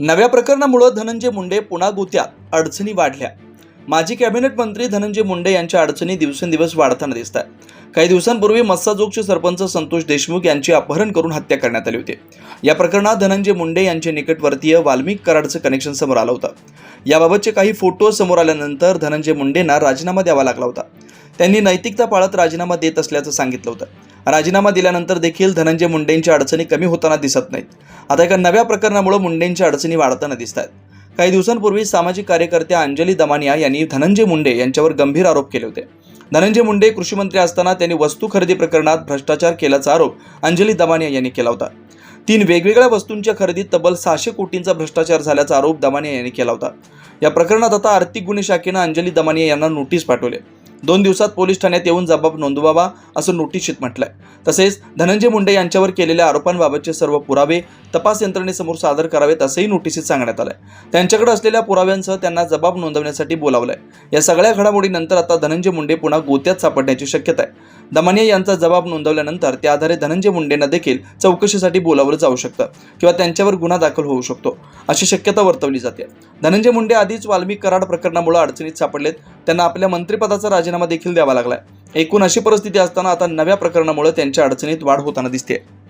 नव्या प्रकरणामुळं धनंजय मुंडे पुन्हा गुत्यात. अडचणी वाढल्या. माजी कॅबिनेट मंत्री धनंजय मुंडे यांच्या अडचणी दिवसेंदिवस वाढताना दिसत आहेत काही दिवसांपूर्वी मस्साजोगचे सरपंच संतोष देशमुख यांची अपहरण करून हत्या करण्यात आली होती. या प्रकरणात धनंजय मुंडे यांचे निकटवर्तीय वाल्मिक कराडचं कनेक्शन समोर आलं होतं. याबाबतचे काही फोटो समोर आल्यानंतर धनंजय मुंडेंना राजीनामा द्यावा लागला होता. त्यांनी नैतिकता पाळत राजीनामा देत असल्याचं सांगितलं होतं. राजीनामा दिल्यानंतर देखील धनंजय मुंडेंच्या अडचणी कमी होताना दिसत नाहीत. आता एका नव्या प्रकरणामुळे मुंडेंच्या अडचणी वाढताना दिसत आहेत. काही दिवसांपूर्वी सामाजिक कार्यकर्त्या अंजली दमानिया यांनी धनंजय मुंडे यांच्यावर गंभीर आरोप केले होते. धनंजय मुंडे कृषीमंत्री असताना त्यांनी वस्तू खरेदी प्रकरणात भ्रष्टाचार केल्याचा आरोप अंजली दमानिया यांनी केला होता. तीन वेगवेगळ्या वस्तूंच्या खरेदीत तब्बल सहाशे कोटींचा भ्रष्टाचार झाल्याचा आरोप दमानिया यांनी केला होता. या प्रकरणात आता आर्थिक गुन्हे शाखेनं अंजली दमानिया यांना नोटीस पाठवले दोन दिवसात पोलीस ठाण्यात येऊन जबाब नोंदवावा असं नोटीशीत म्हटलंय. तसेच धनंजय मुंडे यांच्यावर केलेल्या आरोपांबाबतचे सर्व पुरावे तपास यंत्रणेसमोर सादर करावेत असंही नोटीसीत सांगण्यात आलंय. त्यांच्याकडे असलेल्या पुराव्यांसह त्यांना जबाब नोंदवण्यासाठी बोलावलंय. या सगळ्या घडामोडीनंतर आता धनंजय मुंडे पुन्हा गोत्यात सापडण्याची शक्यता आहे. दमानिया यांचा जबाब नोंदवल्यानंतर त्या आधारे धनंजय मुंडेंना देखील चौकशीसाठी बोलावलं जाऊ शकतं किंवा त्यांच्यावर गुन्हा दाखल होऊ शकतो अशी शक्यता वर्तवली जाते. धनंजय मुंडे आधीच वाल्मिक कराड प्रकरणामुळे अडचणीत सापडलेत. त्यांना आपल्या मंत्रिपदाचा राजीनामा देखील द्यावा लागलाय. एकूण अशी परिस्थिती असताना आता नव्या प्रकरणामुळे त्यांच्या अडचणीत वाढ होताना दिसते